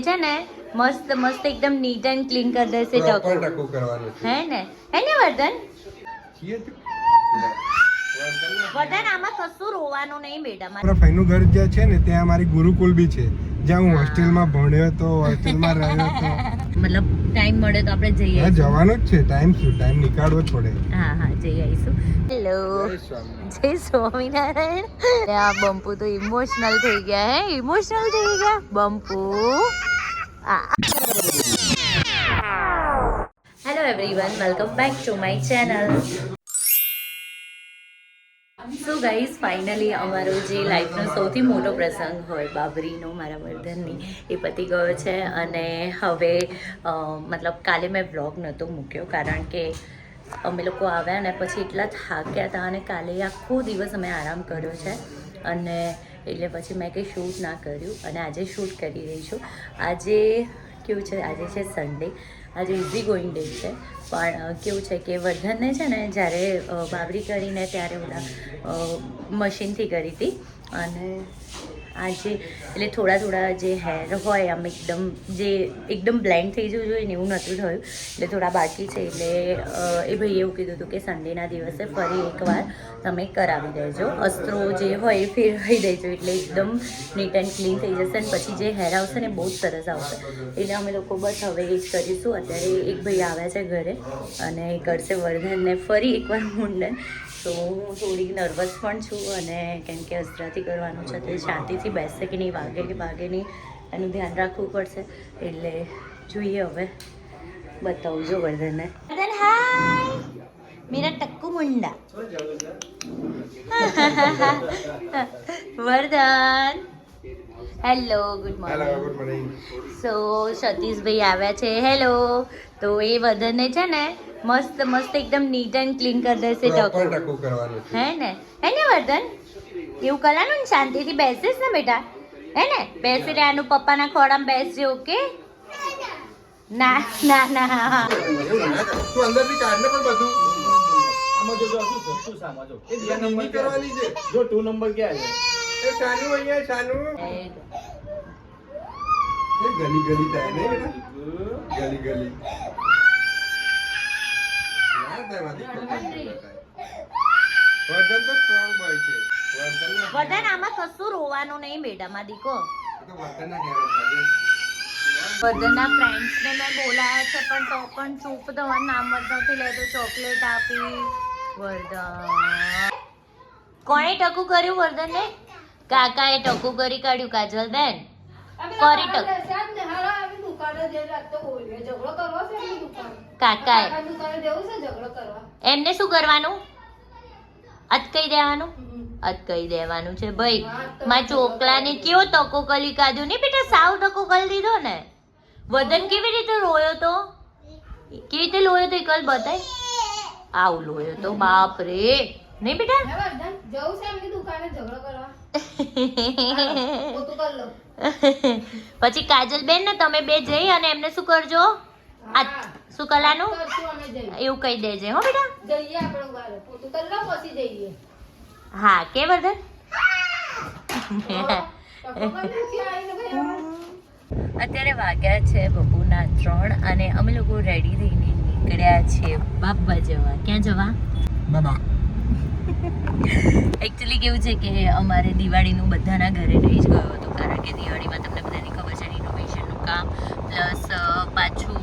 છે ને મસ્ત મસ્ત એકદમ નીટ એન્ડ ક્લીન કરી દેશે ટકો ટકું કરવાનું છે. હે ને? હે ને વર્ધન? છીએ આમાં કશું રોવાનું નહીં બેટા મારા ભાઈનું ઘર જ્યાં છે ને ત્યાં મારી ગુરુકુલ બી છે. જ્યાં હું હોસ્ટેલમાં ભણ્યો તો હોસ્ટેલમાં રહ્યો હતો. મતલબ ટાઈમ મળે તો આપણે જઈએ હા આવીશું. જવાનું જ છે. ટાઈમ શું? ટાઈમ નીકાળવો પડે. હા હા જઈ આવીશું. હેલો જય સ્વામિનારાયણ. આ બંપુ તો ઇમોશનલ થઈ ગયા હે? ઇમોશનલ થઈ ગયા? બંપુ. Hello everyone welcome back to my channel so guys finally અમારો જે લાઈફનો સૌથી મોટો પ્રસંગ હોય, બાબરીનો, મારા વર્ધનની, એ પતી ગયો છે અને હવે મતલબ કાલે મેં વ્લોગ નહોતો મૂક્યો કારણ કે અમે લોકો આવ્યા ને પછી એટલા થાક્યા હતા અને કાલે આખો દિવસ અમે આરામ કર્યો છે અને એટલે પછી મેં કંઈ શૂટ ના કર્યું અને આજે શૂટ કરી રહી છું. આજે કેવું છે? આજે છે સન્ડે આજે ઇઝી ગોઈંગ ડે છે. પણ કેવું છે કે વર્ધનને છે ને જ્યારે બાબરી કરીને ત્યારે ઓલા મશીનથી કરી હતી. અને આજે એટલે થોડા થોડા જે હેર હોય, આમ એકદમ જે એકદમ બ્લેન્ડ થઈ જવું જોઈએ ને એવું નહોતું થયું. એટલે થોડા બાકી છે, એટલે એ ભાઈએ એવું કીધું હતું કે સન્ડેના દિવસે ફરી એકવાર તમે કરાવી દેજો. અસ્ત્રો જે હોય એ ફેરવાઈ દેજો, એટલે એકદમ નીટ એન્ડ ક્લીન થઈ જશે અને પછી જે હેર આવશે ને બહુ જ સરસ આવશે. એટલે અમે લોકો બસ હવે એ જ કરીશું. અત્યારે એક ભાઈ આવ્યા છે ઘરે અને એ કરશે વર્ધનને ફરી એકવાર મુંડન. તો હું થોડી નર્વસ પણ છું અને કેમ કે અસરાથી કરવાનું છે તો શાંતિથી બેસશે કે નહીં વાગે કે વાગે નહીં એનું ધ્યાન રાખવું પડશે. એટલે જોઈએ હવે. બતાવજો વર્ધનને વર્ધન હાય! મેરા ટક્કુ Munda. Vardhan hello good morning so Satishbhai આવ્યા છે. હેલો તો એ વર્ધનને છે ને મસ્ત મસ્ત એકદમ નીટ એન્ડ ક્લીન કરી દેશે ટકો ટકું કરવાનું છે. હે ને? હે ને વર્ધન? એવું કરવાનું ને શાંતિથી બેસીશ ને બેટા? હે ને? બેસી આનું પપ્પાના ખોડામાં બેસજે ઓકે ના ના ના. તું અંદરથી કાઢ ને પણ બધું. આમાં જો જો શું છે? શું છે આમાં જો? એ બે નંબર કરવાની છે? જો ટુ નંબર ક્યાં છે? એ શાનું અહીંયા શાનું. એ એ ગલી ગલી થાય ને ગલી ગલી ના થાય મારી વર્ધન તો સ્ટ્રોંગ બોય છે. વર્ધનના વર્ધન આમાં કશું રોવાનું નહીં મેડમ આ દીકો. બધાના ફ્રેન્ડ્સને મેં બોલાયા છે પણ તો પણ ચૂપ થવા નામ જ નથી લેતો ચોકલેટ આપી. વર્ધન. કોણે ટકું કર્યું વર્ધનને? કાકાએ ટકું કરી કાઢ્યું કાજલ બેન કરી ટક? કાકાએ. એમને શું કરવાનું? અટકાઈ દેવાનું? અટકાઈ દેવાનું છે ભાઈ. માં ચોકલાને કેવો તકો કલી કાઢ્યો? નહીં બેટા સાવ તકો કરી દીધો ને. વદન કેવી રીતે રોયો તો? કેવી રીતે લોયો તો એકલ બતાય? આવું લોયો તો બાપ રે નહીં બેટા? પછી કાજલ બેન ને તમે બે જઈ અને એમને શું કરજો? આ શું કલાનું એવું કહી દેજે હો બેટા. હા કે વર્ધન? અત્યારે વાગ્યા છે બપોરના ત્રણ અને અમે લોકો રેડી થઈને નીકળ્યા છીએ બાપા જવા. ક્યાં જવા? બાબા. એકચ્યુઅલી કેવું છે કે અમારે દિવાળીનું બધાના ઘરે રહી જ ગયો હતો કારણ કે દિવાળીમાં તમને બધાની ખબર છે રિનોવેશનનું કામ પ્લસ પાછું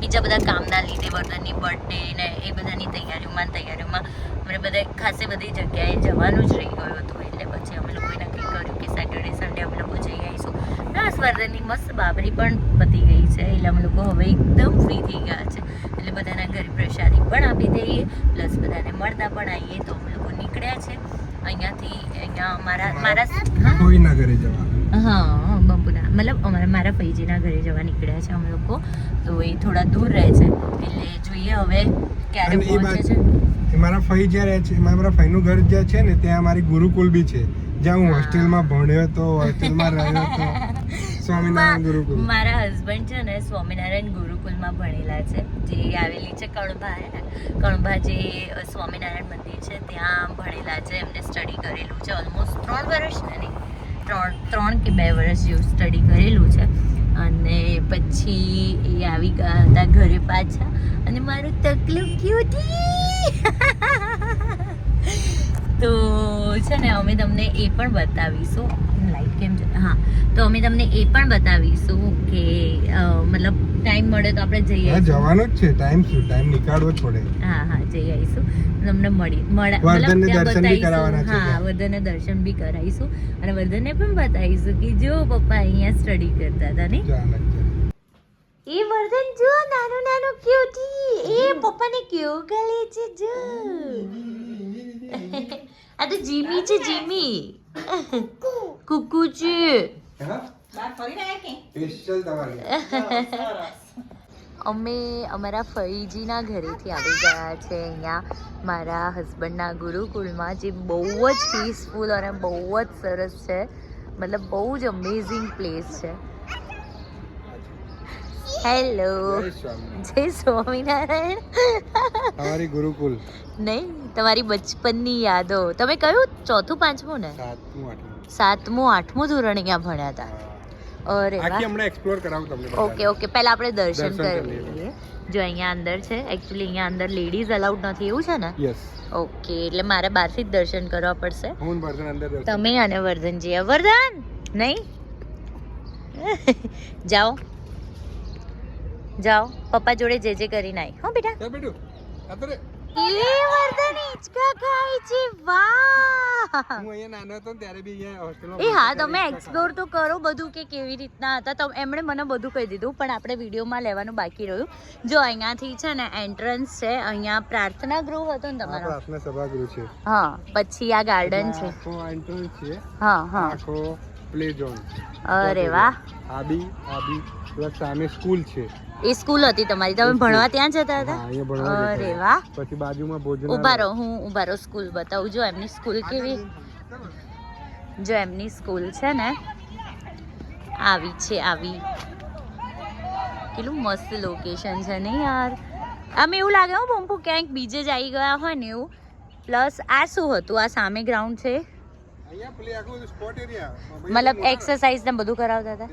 બીજા બધા કામના લીધે વર્ધનની બર્થડે ને એ બધાની તૈયારીઓમાં તૈયારીઓમાં અમને બધા ખાસે બધી જગ્યાએ જવાનું જ રહી ગયું હતું. એટલે પછી અમે લોકોએ નક્કી કર્યું કે સેટરડે સન્ડે અમે લોકો જઈ આવીશું. પ્લસ વર્ધનની મસ્ત બાબરી પણ પતી ગઈ છે. એટલે અમે લોકો હવે એકદમ ફ્રી થઈ ગયા છે. એટલે બધાના ઘરે પ્રસાદી પણ આપી દઈએ. પ્લસ બધાને મળતા પણ આવીએ તો અમે લોકો નીકળ્યા છે. અહીંયાથી અહીંયા મારા મારા કોઈના ઘરે જવા હા બંપુના મતલબ અમારા મારા ફૈજીના ઘરે જવા નીકળ્યા છે અમે લોકો. તો એ થોડા દૂર રહે છે. એટલે જોઈએ હવે ક્યારે પહોંચે છે. મારા ફઈ જ્યાં રહે છે મારા ફઈનું ઘર જ્યાં છે ને ત્યાં મારી ગુરુકુલ બી છે. જ્યાં હું હોસ્ટેલમાં ભણ્યો હતો હોસ્ટેલમાં રહ્યો હતો. સ્વામિનારાયણ ગુરુકુલ. મારા હસબન્ડ છે ને સ્વામિનારાયણ ગુરુકુલમાં ભણેલા છે. જે આવેલી છે કણભા કણભા જે સ્વામિનારાયણ મંદિર છે ત્યાં ભણેલા છે. એમને સ્ટડી કરેલું છે. ઓલમોસ્ટ ત્રણ વર્ષ ને? ત્રણ ત્રણ કે બે વર્ષ જેવું સ્ટડી કરેલું છે. અને પછી એ આવી ગયા હતા ઘરે પાછા. અને મારું તકલીફ કયું હતી તો છે ને, અમે તમને એ પણ બતાવીશું. લાઈટ કેમ છે? હા, તો અમે તમને એ પણ બતાવીશું કે મતલબ ટાઈમ મળે તો આપણે જઈ હા આવીશું જવાનું જ છે. ટાઈમ શું? ટાઈમ નીકાળવો જ પડે. હા હા જઈ આવીશું. તમને મળી મળે વર્ધનને દર્શન બી કરાવવાના છે હા. વર્ધનને દર્શન બી કરાવીશું. અને વર્ધનને પણ બતાવીશું કે જો પપ્પા અહીંયા સ્ટડી કરતા હતા ને. એ વર્ધન જો નાનું નાનું ક્યુટી એ પપ્પાને કેવું ગલે છે જો. આ તો જીમી છે જીમી. કુકુ. છે. તમારી અમે અમારા ફઈજીના ઘરેથી આવી ગયા છે અહીંયા. મારા હસબન્ડના ગુરુકુળમાં જે બહુ જ પીસફુલ અને બહુ જ સરસ છે. મતલબ બહુ જ અમેઝિંગ પ્લેસ છે. હેલો જય સ્વામિનારાયણ. તમારી ગુરુકુલ નહીં તમારી બચપનની યાદો. તમે કયું? ચોથું પાંચમું ને? સાતમું આઠમું. ધોરણ અહીંયા ભણ્યા હતા. અરે વાહ. હમણાં એક્સપ્લોર કરાવું તમને ઓકે ઓકે. પહેલા આપણે દર્શન કરી લઈએ. જો અહીંયા અંદર છે. એકચ્યુઅલી અહીંયા અંદર લેડીઝ અલાઉડ નથી એવું છે ને? યસ ઓકે એટલે મારે બહારથી જ દર્શન કરવા પડશે. હું વર્ધન અંદર તમે અને વર્ધનજી વર્ધન! નહીં? જાઓ. જાઓ. પપ્પા જોડે જે જે કરીને આવી હો બેટા. બેટું. એ વર્ધન હિંચકા ખાય છે વાહ! હું અહીંયા નાનો હતો ત્યારે બી અહીંયા હોસ્ટેલમાં એ હા તમે એક્સપ્લોર તો કરો બધું કે કેવી રીતના હતા. તો એમણે મને બધું કહી દીધું પણ આપણે વિડીયોમાં લેવાનું બાકી રહ્યું. જો અહીંયાથી છે ને એન્ટ્રન્સ છે અહીંયા પ્રાર્થના ગૃહ હતો ને તમારો. પ્રાર્થના સભાગૃહ છે. હા પછી આ ગાર્ડન છે. આખો entrance છે હા હા. આખો પ્લે ઝોન અરે વાહ. આ બી આ પ્લસ સામે સ્કૂલ છે. એ સ્કૂલ હતી તમારી. તમે ભણવા ત્યાં જતા હતા? અરે. વાહ. પછી બાજુમાં ભોજન ઊભા રહો હું ઊભા રહો સ્કૂલ બતાવું. જો એમની સ્કૂલ કેવી? જો એમની સ્કૂલ છે ને આવી છે આવી. કેટલું મસ્ત લોકેશન છે ને યાર. આમ એવું લાગે હો બમ્પુ ક્યાંક બીજે જ આવી ગયા હોય ને એવું. પ્લસ આ શું હતું? આ સામે ગ્રાઉન્ડ છે? મતલબ એક્સરસાઇઝ ને બધું કરાવતા હતા?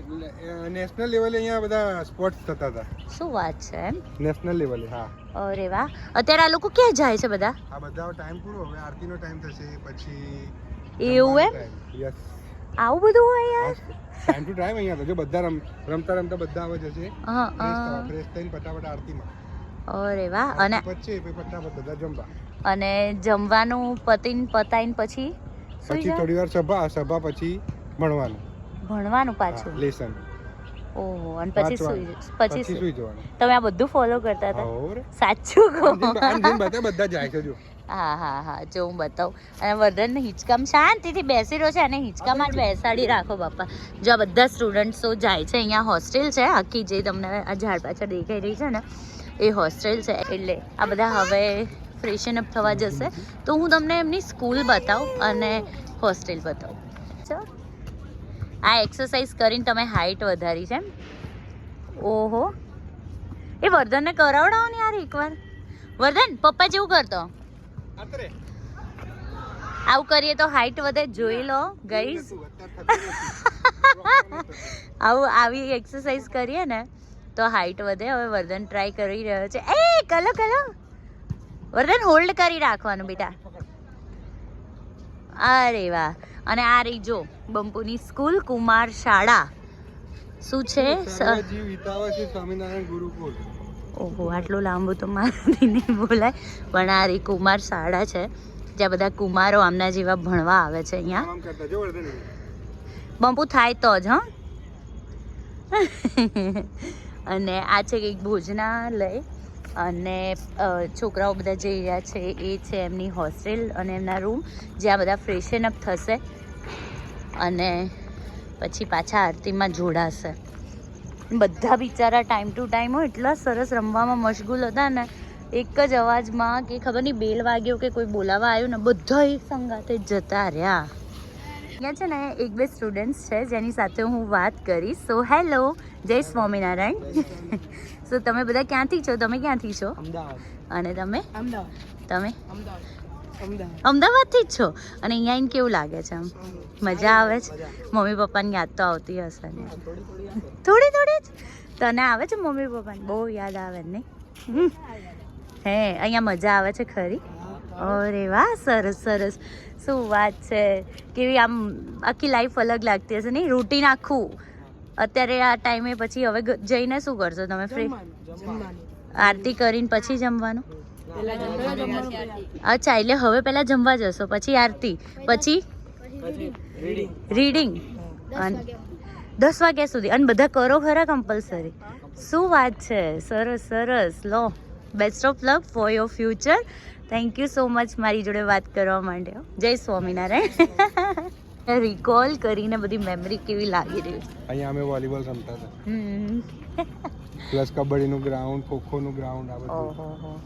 નેશનલ લેવલે અહીંયા બધા સ્પોર્ટ્સ થતા હતા. શું વાત છે એમ? નેશનલ લેવલે હા. અરે વાહ. અત્યારે આ લોકો ક્યાં જાય છે બધા? આ બધા ટાઈમ પૂરો હવે આરતીનો ટાઈમ થશે પછી એવું એમ? યસ આવું બધું હોય યાર? ટાઈમ ટુ ટાઈમ અહીંયા તો જો બધા રમ રમતા રમતા બધા આવે જશે હા ફ્રેશ. થઈને ફટાફટ આરતીમાં. અરે વાહ. અને પછી ફટાફટ બધા જમવા. અને જમવાનું પતીને પતાઈને પછી? પછી થોડી વાર સભા સભા પછી ભણવાનું. ભણવાનું પાછું? લેસન ઓહો અને પછી સુઈ પછી સુઈ જવાનું? તમે આ બધું ફોલો કરતા હતા? સાચું કહો. બધા જાય છે જો. હા હા હા જો હું બતાવું. અને વર્ધન હિંચકામાં શાંતિથી બેસી રહ્યો છે અને હિંચકામાં જ બેસાડી રાખો બાપા. જો આ બધા સ્ટુડન્ટ્સો જાય છે અહીંયા હોસ્ટેલ છે. આખી જે તમને આ ઝાડ પાછળ દેખાઈ રહી છે ને એ હોસ્ટેલ છે. એટલે આ બધા હવે ફ્રેશન અપ થવા જશે તો હું તમને એમની સ્કૂલ બતાવું અને હોસ્ટેલ બતાવું. ચલો. આ એક્સરસાઇઝ કરીને તમે હાઇટ વધારી છે ઓહો. એ વર્ધનને કરાવડાવો ને યાર એકવાર. વર્ધન પપ્પા જેવું કરતો આવું કરીએ તો હાઇટ વધે જોઈ લો ગઈસ. આવું આવી એક્સરસાઇઝ કરીએ ને તો હાઇટ વધે. હવે વર્ધન ટ્રાય કરી રહ્યો છે. એ કલો કલો. વર્ધન હોલ્ડ કરી રાખવાનું બેટા. અરે વાહ. અને આ રહી જો બંપુની સ્કૂલ કુમાર શાળા. શું છે? સ્વામિનારાયણ ગુરુકુળ. ઓહો આટલું લાંબુ તો મારાથી નહીં બોલાય. પણ આ રહી કુમાર શાળા છે. જ્યાં બધા કુમારો આમના જેવા ભણવા આવે છે અહીંયા. બંપુ થાય તો જ હા. અને આ છે કંઈક ભોજનાલય. અને છોકરાઓ બધા જઈ રહ્યા છે, એ છે એમની હોસ્ટેલ અને એમના રૂમ જ્યાં બધા ફ્રેશન અપ થશે અને પછી પાછા આરતીમાં જોડાશે. બધા બિચારા ટાઈમ ટુ ટાઈમ એટલા સરસ રમવામાં મશગુલ હતા ને, એક જ અવાજમાં કે ખબર નહીં, બેલ વાગ્યો કે કોઈ બોલાવા આવ્યું ને, બધા એક સંગાતે જતા રહ્યા. અહીંયા છે ને એક બે સ્ટુડન્ટ્સ છે જેની સાથે હું વાત કરીશ. સો હેલો જય સ્વામિનારાયણ. સો તમે બધા ક્યાંથી છો? તમે ક્યાંથી છો? અને તમે? તમે? અમદાવાદ. અમદાવાદ. અમદાવાદથી જ છો? અને અહીંયા આવીને કેવું લાગે છે આમ? મજા આવે છે? મમ્મી પપ્પાની યાદ તો આવતી હશે ને. થોડી થોડી જ? તને આવે છે મમ્મી પપ્પાને? બહુ યાદ આવે ને. હે અહીંયા મજા આવે છે ખરી? અરે વાહ સરસ સરસ. શું વાત છે? કેવી આમ આખી લાઈફ અલગ લાગતી હશે નહીં? રૂટીન આખું. અત્યારે આ ટાઈમે પછી હવે જઈને શું કરશો તમે? ફ્રી આરતી કરીને પછી જમવાનું? અચ્છા એટલે હવે પહેલા જમવા જશો પછી આરતી પછી? રીડિંગ દસ વાગ્યા સુધી. અને બધા કરો ખરા કમ્પલસરી શું વાત છે? સરસ સરસ. લો best of luck for your future thank you so much મારી જોડે વાત કરવા માટે જય સ્વામિનારાયણ. રિકોલ કરીને બધી મેમરી કેવી લાગી રહી છે? અહીંયા અમે વોલીબોલ રમતા હતા. પ્લસ કબડ્ડીનું ગ્રાઉન્ડ ખોખોનું ગ્રાઉન્ડ આ બધું.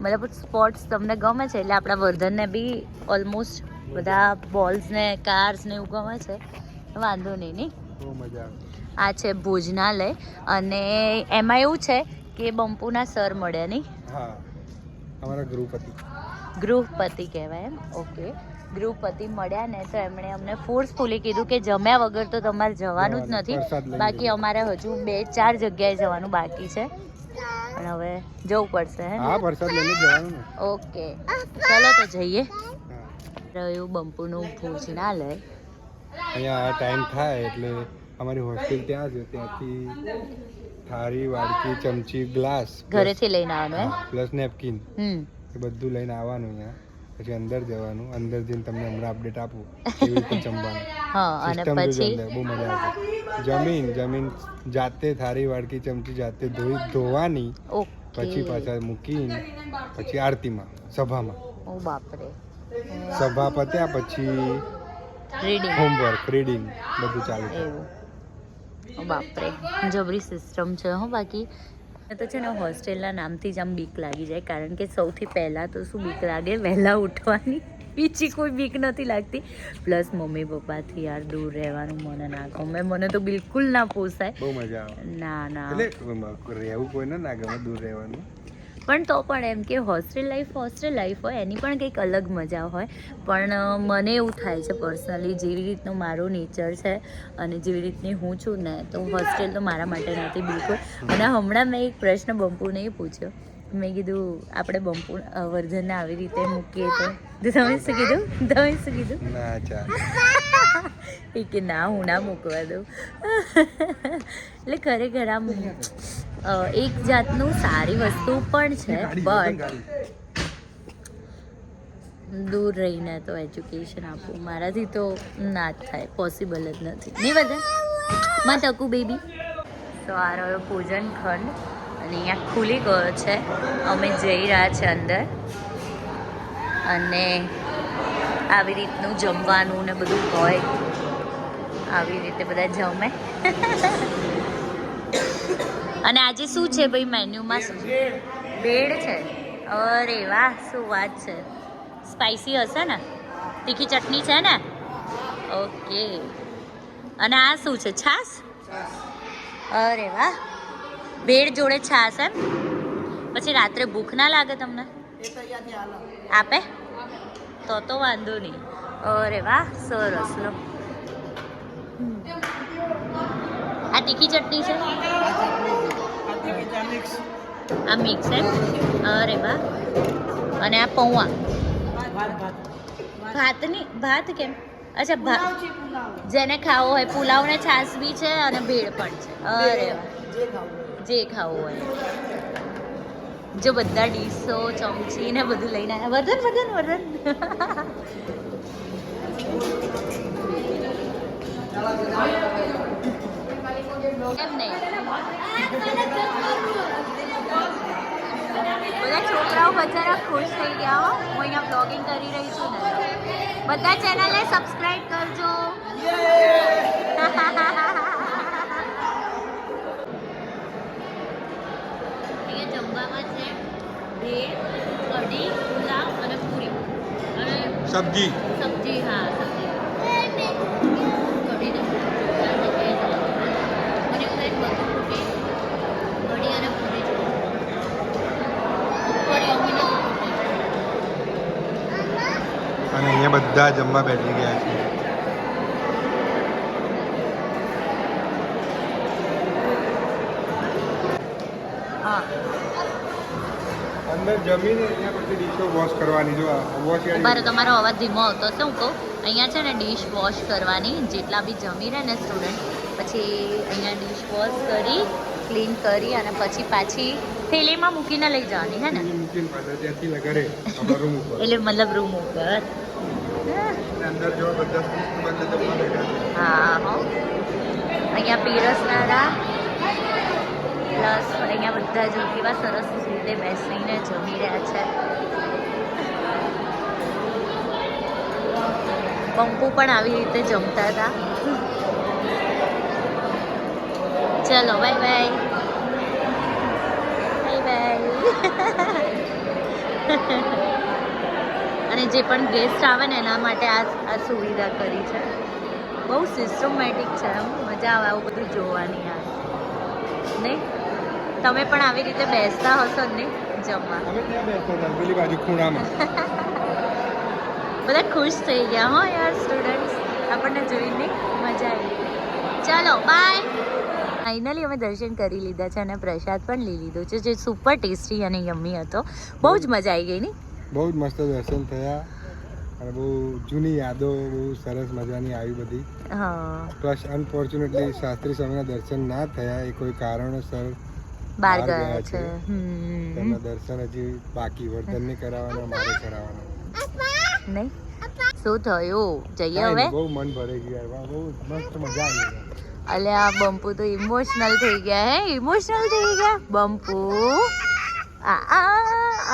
મતલબ સ્પોર્ટ્સ તમને ગમે છે? એટલે આપણા વર્ધનને બી ઓલમોસ્ટ બધા બોલ્સ ને કાર્સ ને એવું ગમે છે? વાંધો નહીં નહીં? બહુ મજા આવે. આ છે ભોજનાલય. અને એમાં એવું છે કે બંપુના સર મળ્યા નહીં? હા. અમારા ગૃહપતિ. ગૃહપતિ કહેવાય એમ? ઓકે. ગૃહપતિ મળ્યા ને તો એમણે અમને ફોર્સફુલી કીધું કે જમ્યા વગર તો તમારે જવાનું જ નથી. બાકી અમારે હજુ બે ચાર જગ્યાએ જવાનું બાકી છે. પણ હવે જવું પડશે હે હા પ્રસાદ લઈને જવાનું ઓકે. ચલો તો જઈએ. રહ્યું બંપુનું ભોજનાલય. અહીંયા ટાઈમ થાય એટલે અમારી હોસ્ટેલ ત્યાં છે ત્યાંથી થાળી વાડકી ચમચી ગ્લાસ ઘરેથી લઈને આવવાનું પ્લસ નેપકિન એ બધું લઈને આવવાનું અહીંયા. પછી અંદર જવાનું અંદર જઈને તમને હમણાં અપડેટ આપું કેવી રીતે જમવાનું. સિસ્ટમ બહુ મજા આવે. જમીન જમીન જાતે થાળી વાડકી ચમચી જાતે ધોઈ ધોવાની પછી પાછા મૂકીને પછી આરતીમાં સભામાં. ઓ બાપરે. સભા પત્યા પછી રીડિંગ હોમવર્ક રીડિંગ બધું ચાલુ એવું. બાપરે. જબરી સિસ્ટમ છે હો બાકી. તો છે ને હોસ્ટેલના નામથી જ આમ બીક લાગી જાય કારણ કે સૌથી પહેલાં તો શું બીક લાગે? વહેલા ઉઠવાની. બીજી કોઈ બીક નથી લાગતી. પ્લસ મમ્મી પપ્પાથી યાર દૂર રહેવાનું મને ના ગમે. મને તો બિલકુલ ના પોસાય. બહુ મજા આવે. ના ના. એટલે રહેવું કોઈને ના ગમે દૂર રહેવાનું. પણ તો પણ એમ કે હોસ્ટેલ લાઈફ હોસ્ટેલ લાઈફ હોય, એની પણ કંઈક અલગ મજા હોય. પણ મને એવું થાય છે પર્સનલી જેવી રીતનું મારું નેચર છે અને જેવી રીતની હું છું ને, તો હોસ્ટેલ તો મારા માટે નથી બિલકુલ. અને હમણાં મેં એક પ્રશ્ન બંપુને પૂછ્યો. મેં કીધું આપણે બમ્પુર વર્ધનને આવી રીતે મૂકીએ તો. તો તમે શું કીધું? તમે શું કીધું? ના ચાલે એ કે ના હું ના મૂકવા દઉં. એટલે ખરેખર આમ એક જાતનું સારી વસ્તુ પણ છે બટ દૂર રહીને તો એજ્યુકેશન આપવું મારાથી તો ના જ થાય પોસિબલ જ નથી. નહીં બધા? માં ટકુ બેબી તો આ રહ્યો પૂજન ખંડ. અહીંયા ખુલી ગયો છે. અમે જઈ રહ્યા છે અંદર. અને આવી રીતનું જમવાનું ને બધું હોય. આવી રીતે બધા જમે. અને આજે શું છે ભાઈ મેન્યુમાં? શું બેડ છે. અરે વાહ શું વાત છે. સ્પાઈસી હશે ને? તીખી ચટણી છે ને? ઓકે. અને આ શું છે? છાસ અરે વાહ. બેડ જોડે છાસ એમ? પછી રાત્રે ભૂખ ના લાગે તમને? આપે? તો તો વાંધો નહીં. અરે વાહ સરસ લો. આ તીખી ચટણી છે? આ મિક્સ એમ અરે વાહ. અને આ પૌવા. ભાતની ભાત કેમ? અચ્છા ભાત જેને ખાવો હોય પુલાવ ને છાસ બી છે અને ભેળ પણ છે. અરે વાહ. જે ખાવું હોય. જો બધા ડીશો ચમચી ને બધું લઈને આવ્યા. વર્ધન વર્ધન વર્ધન. એમ નહીં. બધા છોકરાઓ બચારા ખુશ થઈ ગયા હો. હું અહીંયા બ્લોગિંગ કરી રહી છું ને. બધા ચેનલને સબસ્ક્રાઈબ કરજો. છે ભેળ કઢી પુલાવ અને પૂરી. અને સબ્જી. સબ્જી હા સબ્જી. કઢી. મને એવું થાય બધું કઢી અને પૂરી. અને અહીંયા બધા જમવા બેઠી ગયા છે. જમીને અહીંયા પછી ડીશો વોશ કરવાની જો વોશ ઉભારો તમારો અવાજ ધીમો આવતો હશે હું કહું. અહીંયા છે ને ડીશ વોશ કરવાની જેટલા બી જમી રહે ને સ્ટુડન્ટ પછી અહીંયા ડીશ વોશ કરી ક્લીન કરી અને પછી પાછી થેલીમાં મૂકીને લઈ જવાની હે ને? મૂકીને પાછા ત્યાંથી લગાડે રૂમ ઉપર. એટલે મતલબ રૂમ ઉપર. અંદર જો બધા હા હો. અહીંયા પીરસનારા પ્લસ અહીંયા બધા જો કેવા સરસ રીતે બેસીને જમી રહ્યા છે. પંપુ પણ આવી રીતે જમતા હતા. ચલો બાય બાય બાય બાય અને જે પણ ગેસ્ટ આવે ને એના માટે આ આ સુવિધા કરી છે. બહુ સિસ્ટમેટિક છે એમ મજા આવે આવું બધું જોવાની આ નહીં? તમે પણ આવી રીતે બેસતા હશો જ નહીં જમવા. અમે ત્યાં બેસતા હતા પેલી બાજુ ખૂણામાં. બધા ખુશ થઈ ગયા હો યાર સ્ટુડન્ટ્સ આપણને જોઈને મજા આવી ચાલો બાય ફાઇનલી અમે દર્શન કરી લીધા છે અને પ્રસાદ પણ લઈ લીધો છે જે સુપર ટેસ્ટી અને યમ્મી હતો. બહુ જ મજા આવી ગઈ નહીં બહુ જ મસ્ત દર્શન થયા અને બહુ જૂની યાદો બહુ સરસ મજાની આવી બધી. હા. પ્લસ અનફોર્ચ્યુનેટલી શાસ્ત્રી સ્વામીના દર્શન ના થયા એ કોઈ કારણોસર બહાર ગયા છે. તેમના દર્શન હજી બાકી વર્ધનને કરાવવાના મારે કરાવવાના. નહીં? શું થયું? જઈએ હવે? બહુ મન ભરાઈ ગયા. બહુ મસ્ત મજા આવી. અલે આ બંપુ તો ઇમોશનલ થઈ ગયા હે? ઇમોશનલ થઈ ગયા? બંપુ? આ આ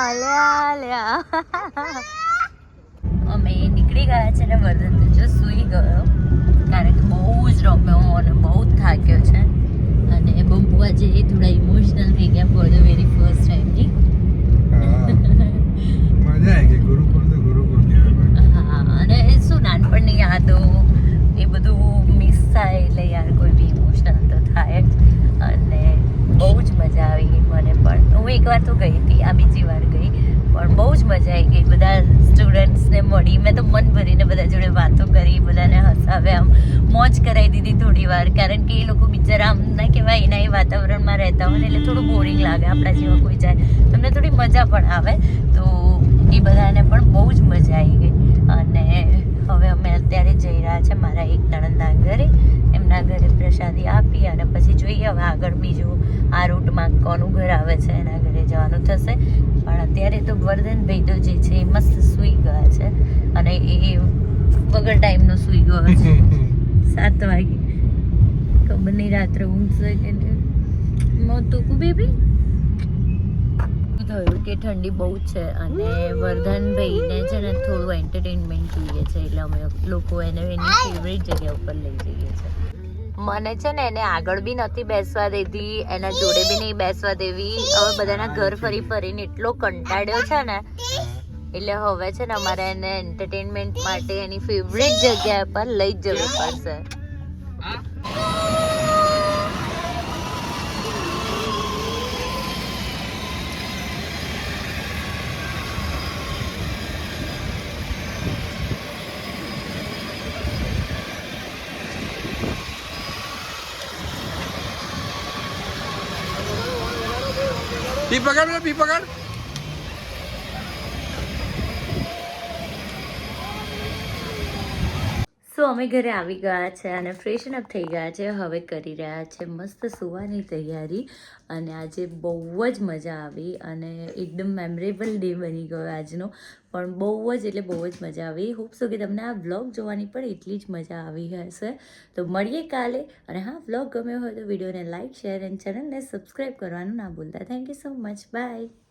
અલ્યા અલ્યા અમે નીકળી ગયા છે ને વર્ધન તો જો સૂઈ ગયો કારણ કે બહુ જ રમ્યો અને બહુ જ થાક્યો છે. અને બંપુ આજે થોડા ઇમોશનલ થઈ ગયા ફોર ધ વેરી ફર્સ્ટ ટાઈમની હા. મજા આવી ગઈ ગુરુકુળ તો ગુરુકુળ હા અને શું નાનપણની યાદો એ બધું મિસ થાય એટલે યાર કોઈ બી ઇમોશનલ તો થાય અને બહુ જ મજા આવી મને પણ. હું એકવાર તો ગઈ હતી આ બીજી વાર ગઈ. પણ બહુ જ મજા આવી ગઈ. બધા સ્ટુડન્ટ્સને મળી. મેં તો મન ભરીને બધા જોડે વાતો કરી, બધાને હસાવ્યા. આમ મોજ કરાવી દીધી થોડી વાર. કારણ કે એ લોકો બિચારા આમ ના કહેવાય, એના એ વાતાવરણમાં રહેતા હોય એટલે થોડું બોરિંગ લાગે આપણા જેવા કોઈ જાય. તમને થોડી મજા પણ આવે. તો એ બધાને પણ બહુ જ મજા આવી ગઈ. અને હવે અમે અત્યારે જઈ રહ્યા છે મારા એક નણંદના ઘરે. એમના ઘરે પ્રસાદી આપી અને પછી જોઈએ હવે આગળ બીજું આ રૂટમાં કોનું ઘર આવે છે એના ઘરે જવાનું થશે. પણ અત્યારે તો વર્ધનભાઈ તો જે છે એ મસ્ત સૂઈ ગયા છે અને એ વગર ટાઈમનો સૂઈ ગયો છે સાત વાગે. ખબર નહીં રાત્રે ઊંઘશે કે મોતું બેબી? થયું કે ઠંડી બહુ જ છે અને વર્ધનભાઈને છે ને થોડું એન્ટરટેનમેન્ટ જોઈએ છે એટલે અમે લોકો એને એની ફેવરેટ જગ્યા ઉપર લઈ જઈએ છે મને છે ને એને આગળ બી નથી બેસવા દેતી, એના જોડે બી નહીં બેસવા દેવી. હવે બધાના ઘર ફરી ફરીને એટલો કંટાળ્યો છે ને. એટલે હવે છે ને અમારે એને એન્ટરટેનમેન્ટ માટે એની ફેવરેટ જગ્યા પર લઈ જવું પડશે. પી પકડ બેટા, પકડ. સો અમે ઘરે આવી ગયા છે અને ફ્રેશન અપ થઈ ગયા છે હવે કરી રહ્યા છે મસ્ત સુવાની તૈયારી અને આજે બહુ જ મજા આવી અને એકદમ મેમરેબલ ડે બની ગયો આજનો. પણ બહુ જ, એટલે બહુ જ મજા આવી. હોપ સો કે તમને આ વ્લોગ જોવાની પણ એટલી જ મજા આવી હશે. તો મળીએ કાલે. અને હા વ્લોગ ગમ્યો હોય તો વિડીયોને લાઇક શેર એન્ડ ચેનલને સબસ્ક્રાઈબ કરવાનું ના ભૂલતા. Thank you so much bye